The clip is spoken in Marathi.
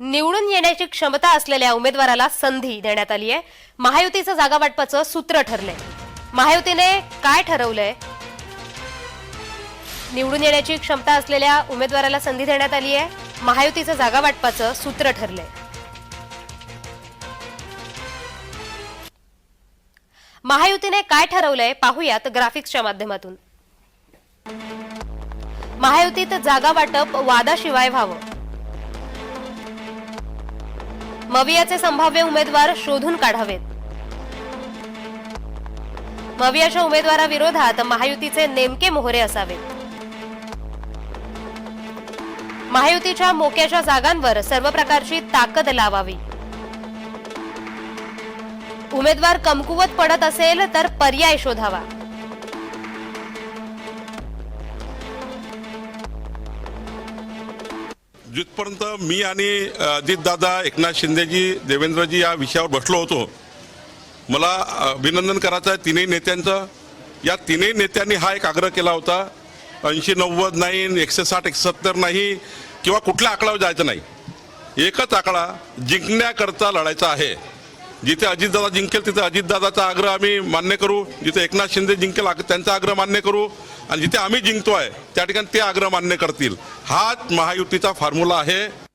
निवडून येण्याची क्षमता असलेल्या उमेदवाराला संधी देण्यात आली आहे. महायुतीचं जागा वाटपाचं सूत्र ठरलंय. महायुतीने काय ठरवलंय? निवडून येण्याची क्षमता असलेल्या उमेदवाराला संधी देण्यात आली आहे. महायुतीचं जागा वाटपाचं सूत्र ठरलंय. महायुतीने काय ठरवलंय पाहूयात ग्राफिक्सच्या माध्यमातून. महायुतीत जागा वाटप वादाशिवाय व्हावं. मवियाचे संभाव्य उमेदवार शोधून काढावेत. मवियाच्या उमेदवाराविरोधात महायुतीचे नेमके मोहरे असावेत. महायुतीच्या मोक्याच्या जागांवर सर्व प्रकारची ताकद लावावी. उमेदवार कमकुवत पडत असेल तर पर्याय शोधावा. जिथपर्यंत मी आणि अजितदादा एकनाथ शिंदेजी देवेंद्रजी या विषयावर बसलो होतो मला अभिनंदन करायचं आहे तिन्ही नेत्यांचं. या तिन्ही नेत्यांनी हा एक आग्रह केला होता ऐंशी नव्वद नाही एकशे साठ एकशे सत्तर नाही किंवा कुठल्या आकडावर जायचं नाही. एकच आकडा जिंकण्याकरता लढायचा आहे. जिथे अजितदादा जिंकेल तिथे अजितदादाचा आग्रह आम्ही मान्य करू. जिथे एकनाथ शिंदे जिंकेल आग- त्यांचा आग्रह मान्य करू. आणि जिथे आम्ही जिंकतो आहे त्या ठिकाणी ते आग्रह मान्य करतील. हाच महायुतीचा फॉर्म्युला आहे.